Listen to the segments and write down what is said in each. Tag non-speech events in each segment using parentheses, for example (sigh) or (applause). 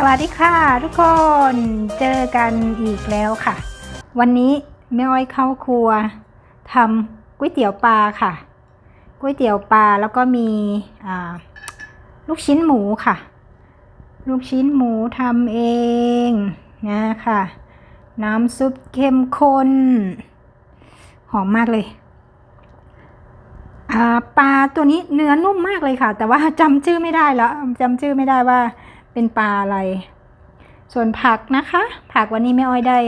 สวัสดีค่ะ ทุกคนเจอกันอีกแล้วค่ะ วันนี้แม่อ้อยเข้าครัวทำก๋วยเตี๋ยวปลาค่ะก๋วยเตี๋ยวปลาแล้วก็มีลูกชิ้นหมูค่ะ ลูกชิ้นหมูทำเองนะค่ะน้ำซุปเข้มข้น หอมมากเลยปลาตัวนี้เนื้อนุ่มมากเลยค่ะ แต่ว่าจำชื่อไม่ได้แล้วจำชื่อไม่ได้ว่า เป็นปลาอะไร ส่วนผักนะคะ ผักวันนี้แม่อ้อยได้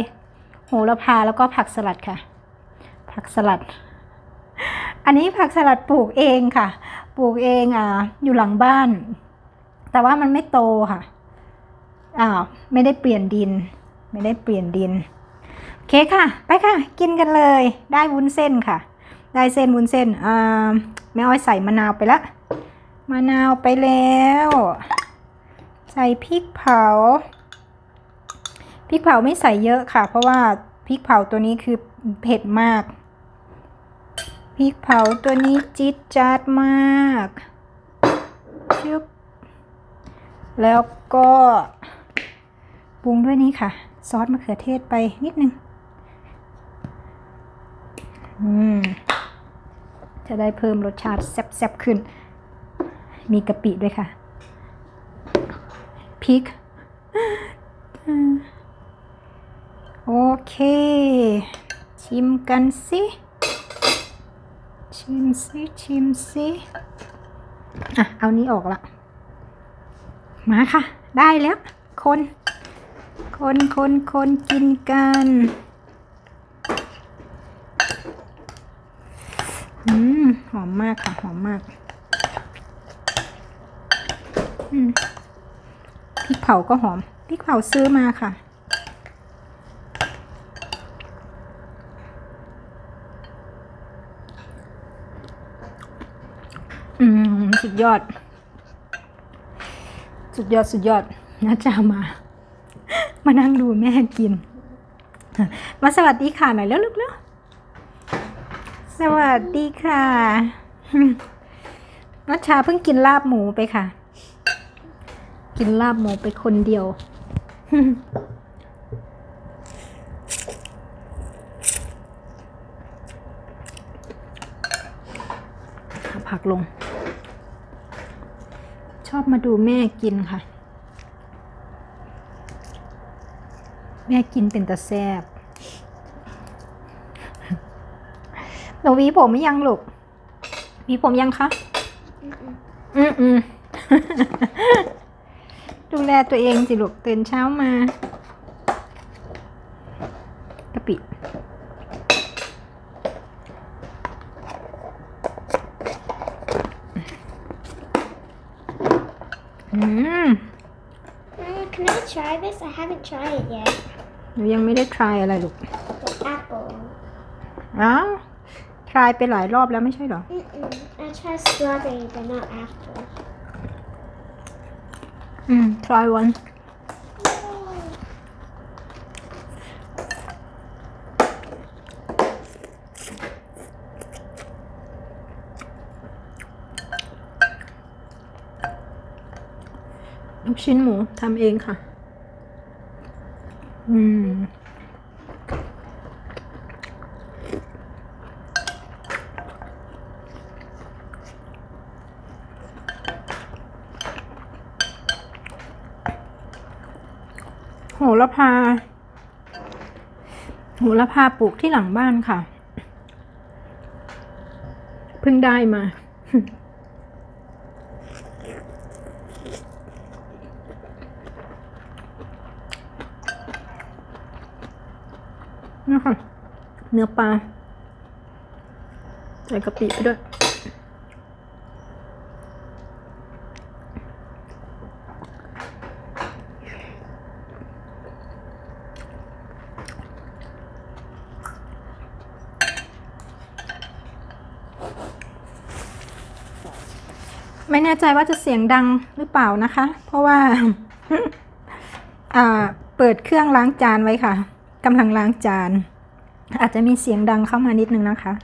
โหระพาแล้วก็ผักสลัดค่ะ ผักสลัด อันนี้ผักสลัดปลูกเองค่ะ ปลูกเองอ่าอยู่หลังบ้าน แต่ว่ามันไม่โตค่ะอ่าไม่ได้เปลี่ยนดิน ไม่ได้เปลี่ยนดินโอเคค่ะ ไปค่ะ กินกันเลย ได้วุ้นเส้นค่ะ ได้เส้นวุ้นเส้นอ่าแม่อ้อยใส่มะนาวไปละมะนาวไปแล้ว ใส่พริกเผา พริกเผาไม่ใส่เยอะค่ะ เพราะว่าพริกเผาตัวนี้คือเผ็ดมาก พริกเผาตัวนี้จี๊ดจ๊าดมากชึบแล้วก็ปรุงด้วยนี้ค่ะ ซอสมะเขือเทศไปนิดนึง อืม จะได้เพิ่มรสชาติแซ่บๆขึ้น มีกะปิด้วยค่ะ พริก โอเค ชิมกันสิ ชิมสิ ชิมสิ อะ เอานี้ออกละ มาค่ะ ได้แล้ว คน คนคนคนกินกันอืม หอมมากค่ะ หอมมาก อืม ริกเผาก็หอมพริกเผาซื้อมาค่ะ อืม สุดยอด สุดยอดสุดยอดนะจ๊ะมา มานั่งดูแม่กิน มาสวัสดีค่ะหน่อยแล้วลูกแล้วสวัสดีค่ะนัชชาเพิ่งกินลาบหมูไปค่ะ กินลาบหมูไปคนเดียว ผักลง ชอบมาดูแม่กินค่ะ แม่กินเป็นตะแซบหนูวีผมไม่ยังลูกวีผมยังคะ อืมอืม ดูแลตัวเองสิลูกตื่นเช้ามากะปิอืม Uh, can I try this? I haven't tried it yet. หนูยังไม่ได้ try อะไรลูก The apple. อ้าว try ไปหลายรอบแล้วไม่ใช่เหรอ Mm-mm. I tried strawberry, but not apple. อืม try one ลูกชิ้นหมูทำเองค่ะ อืม โห ระพาโหระพาปลูกที่หลังบ้านค่ะ เพิ่งได้มา นี่ค่ะ เนื้อปลา ใส่กะปิไปด้วย แน่ใจว่าจะเสียงดังหรือเปล่านะคะ เพราะว่าเปิดเครื่องล้างจานไว้ค่ะกำลังล้างจาน อาจจะมีเสียงดังเข้ามานิดนึงนะคะ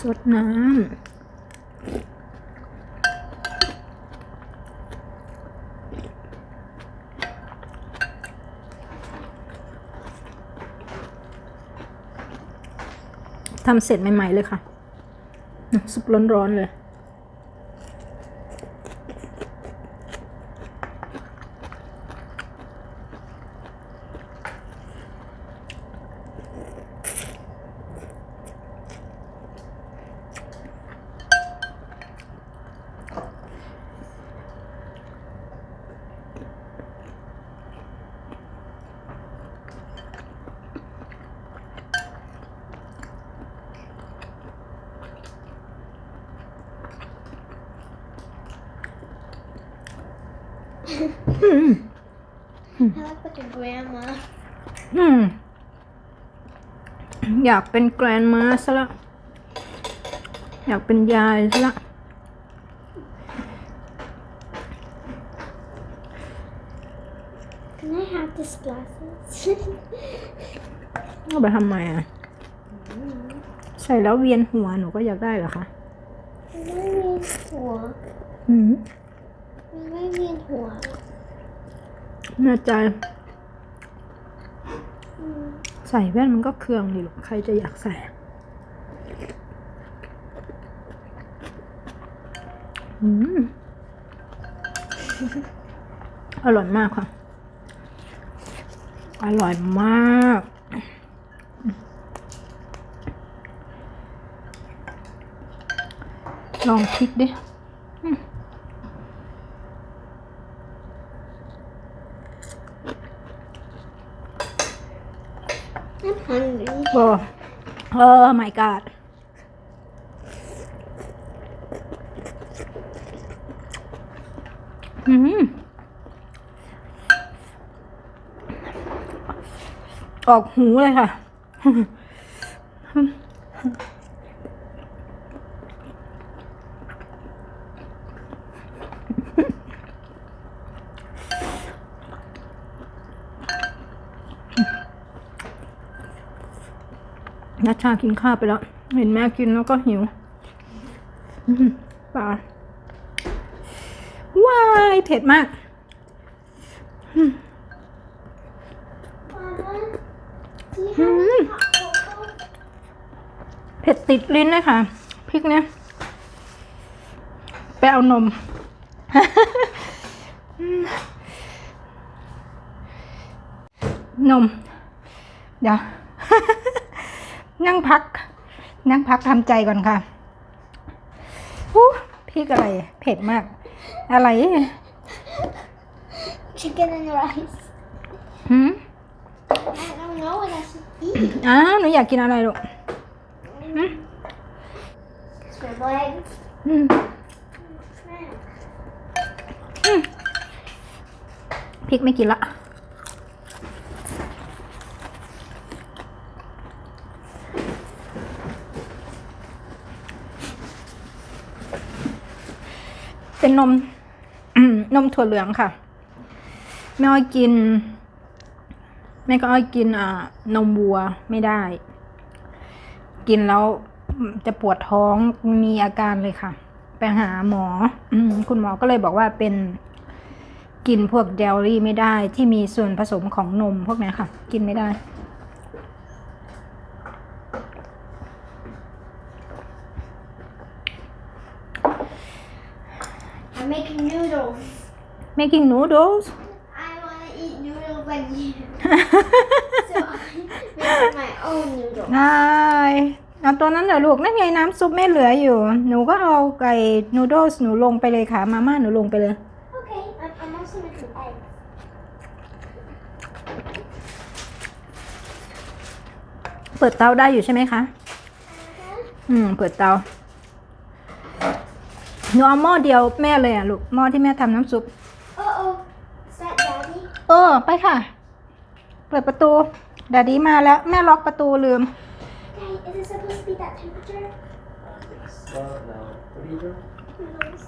สดน้ำ ทำเสร็จใหม่ ๆ เลยค่ะซุปร้อนๆเลย I look like a grandma. อืมอยากเป็นแกรนมาซะละ อยากเป็นยายซะละ Can I have this glasses? เอาไปทำไมอะ ใส่แล้วเวียนหัวหนูก็อยากได้เหรอคะ ไม่เวียนหัว อืม ไม่เวียนหัว แน่ใจ ใส่แว่นมันก็เคืองดิลูกใครจะอยากใส่อือร่อยมากค่ะ อร่อยมากลองพริกดิ I'm Oh, oh my god อืมออกหูเลยค่ะ นัชชากินข้าวไปแล้ว เห็นแม่กินแล้วก็หิวปลาว้ายเผ็ดมากเผ็ดติดลิ้นเลยค่ะพริกเนี่ยไปเอานม นม เดี๋ยว นั่งพัก นั่งพักทำใจก่อนค่ะอู้พริกอะไร เผ็ดมาก อะไร Chicken and rice. หืม I don't know what I should eat. อ้าวหนูอยากกินอะไรลูก Scrambled eggs. อืม Snack. พริกไม่กินละ เป็นนมนมถั่วเหลืองค่ะ แม่อ้อยกิน แม่ก็อ้อยกินอ่านมวัวไม่ได้ กินแล้วจะปวดท้องมีอาการเลยค่ะ ไปหาหมอคุณหมอก็เลยบอกว่าเป็นกินพวกเดลลี่ไม่ได้ที่มีส่วนผสมของนมพวกนี้ค่ะ กินไม่ได้ I'm making noodles. Making noodles I want to eat noodles like you. so I'm making my own noodles. ได้เอาตัวนั้นเหรอลูกนั่นไงน้ำซุปแม่เหลืออยู่ หนูก็เอาไก่นูโดสหนูลงไปเลยค่ะ มาม่าหนูลงไปเลย Okay, I'm, I'm also making eggs. เปิดเตาได้อยู่ใช่ไหมคะ อืม เปิดเตา หนูเอาหม้อเดียวแม่เลยอะลูก หม้อที่แม่ทำน้ำซุป Uh oh. Is that daddy? เออ ไปค่ะ เปิดประตูดาดีมาแล้ว แม่ล็อกประตูลืม Daddy, is it supposed to be that temperature? Yes. Well, no. What are you doing? Noodles.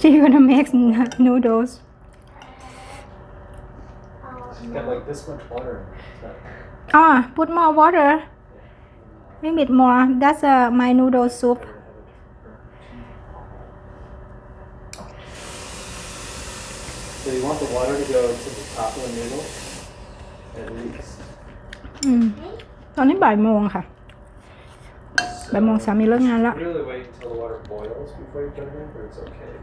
she gonna make noodles Oh, She's got like this much water in it. Is that- อ๋อ put more water maybe more that's uh, my noodle soup So you want the water to go to the top of the noodle, at least. อืม ตอนนี้บ่ายโมงค่ะ บ่ายโมงสามีเลิกงานแล้ว Really wait until the water boils before you put it in, but it's okay.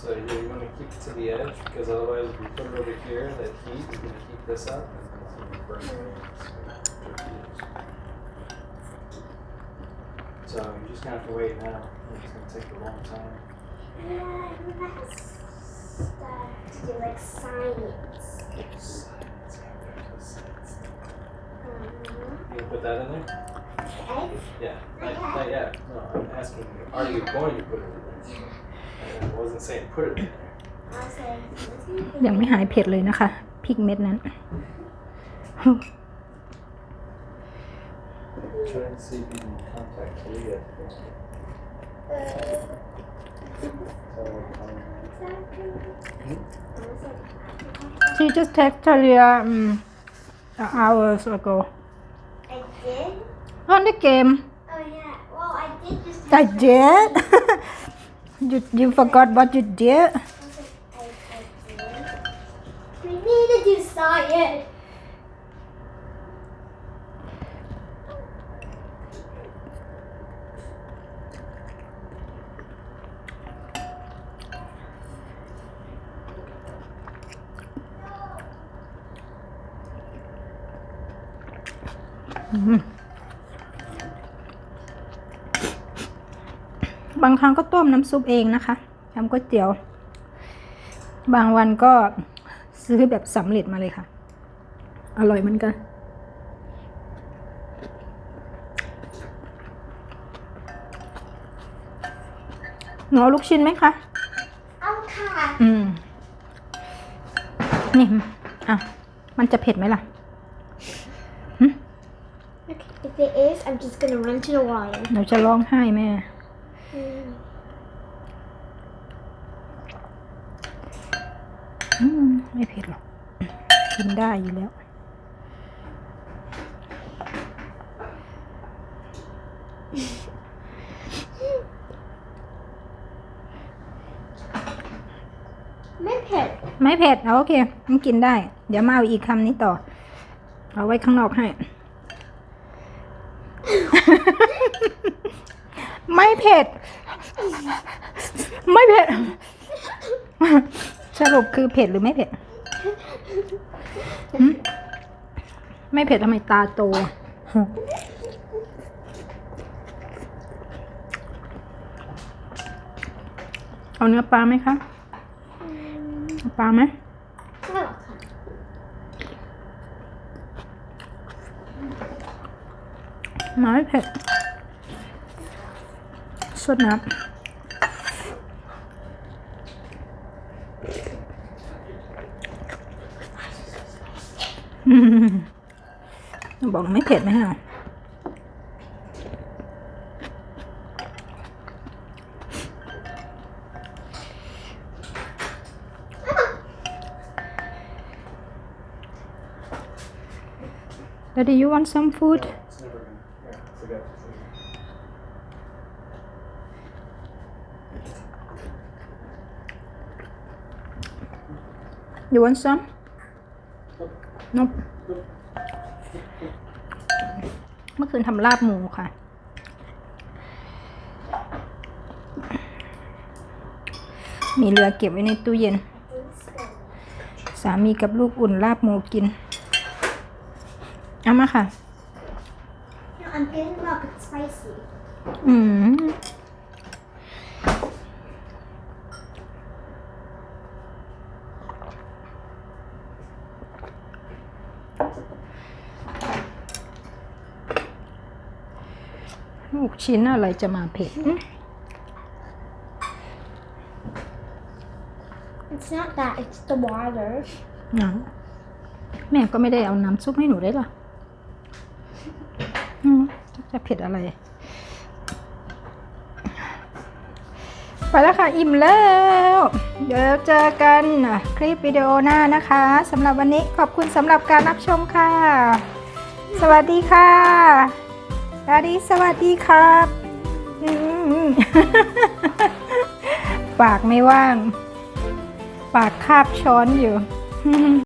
So you, you want to keep it to the edge because otherwise, if you put it over here, that heat is going to heat this up and then it's going to burn your hands. So you just gonna have to wait now. It's going to take a long time. Yeah, that's stuff to do like science. You gonna put that in there? Egg? Yeah. Not, not yet. No, I'm asking you, are you going to put it in there? And I wasn't saying put it in there. I'll say. ยังไม่หายเผ็ดเลยนะคะพริกเม็ดนั้น Try and see if you can contact Leah. Tell her, um, she just text Talia um, hours ago I did? on the game Oh yeah. Well, I did just. I did (laughs) you you forgot what you did I, I did. We need to do science. บางครั้งก็ต้มน้ำซุปเองนะคะทำก๋วยเตี๋ยว บางวันก็ซื้อแบบสำเร็จมาเลยค่ะ อร่อยเหมือนกันหนูเอาลูกชิ้นไหมคะ เอาค่ะ อืม นี่ อะ มันจะเผ็ดไหมล่ะ If it is, I'm just gonna run to the water. เดี๋ยวจะร้องไห้แม่ Mm. อืมไม่เผ็ดหรอก กินได้อยู่แล้ว ไม่เผ็ด ไม่เผ็ดเอาโอเค มันกินได้ เดี๋ยวมาเอาอีกคำนี้ต่อ เอาไว้ข้างนอกให้ ไม่เผ็ด ไม่เผ็ด สรุปคือเผ็ดหรือไม่เผ็ด ไม่เผ็ดทำไมตาโต เอาเนื้อปลาไหมคะ ปลาไหมหรอกค่ะ มาไม่เผ็ดสดน้ำอืมบอกไม่เผ็ดไหมฮะแล้ว do you want some food It's never gonna. Yeah, forgot to say. You want some nope เมื่อคืนทำลาบหมูค่ะ มีเรือเก็บไว้ในตู้เย็น สามีกับลูกอุ่นลาบหมูกิน เอามาค่ะ No, I'm getting a little bit spicy. อืม ชิ้นอะไรจะมาเผ็ด It's not that, it's the water. เอาแม่ก็ไม่ได้เอาน้ำซุปให้หนูได้หรออืมจะเผ็ดอะไร ไปแล้วค่ะ อิ่มแล้ว เดี๋ยวเจอกันคลิปวิดีโอหน้านะคะสำหรับวันนี้ขอบคุณสำหรับการรับชมค่ะ สวัสดีค่ะ ดาดีสวัสดีครับปากไม่ว่าง ปากคาบช้อนอยู่